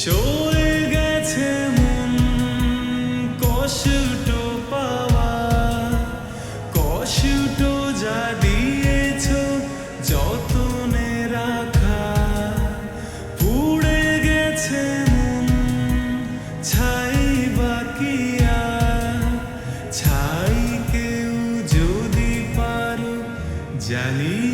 সরে গেছে মন কষ্ট পাওয়া। কষ্ট যা দিয়েছ, যতনে রাখা। পুড়ে গেছে মন, ছাই বাকিয়া ছাই কেউ যদি পারো জানি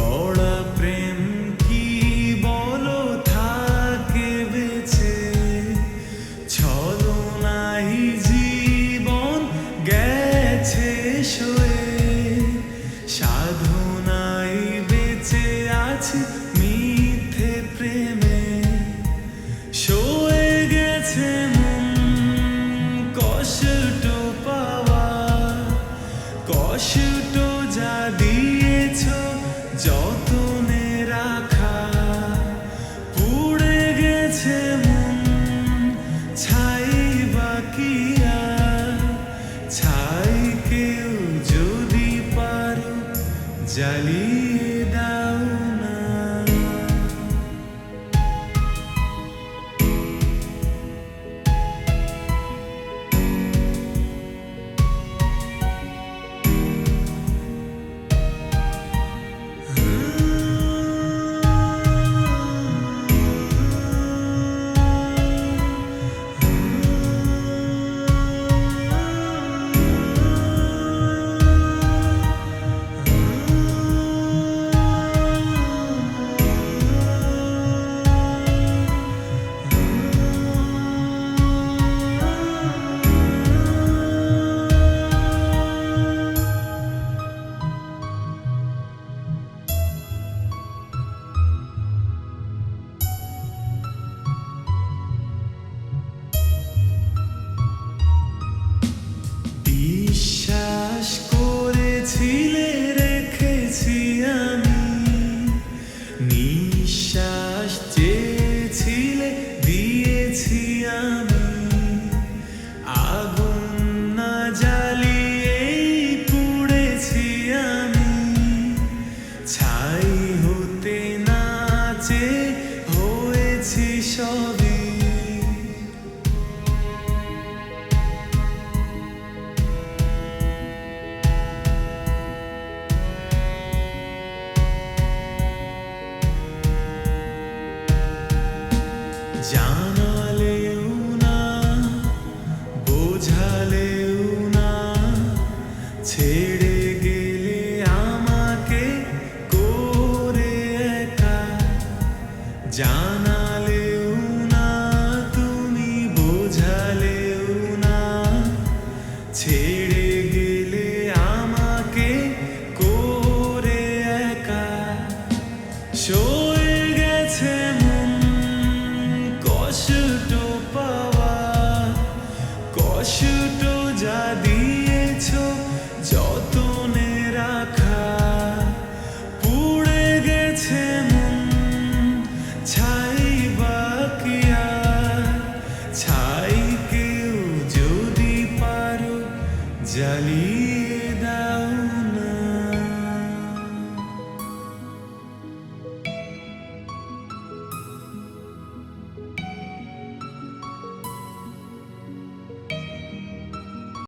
கோண Jalil জানালেও না বোঝালেও না ছেড়ে গেলে আমাকে করে একা। জান choose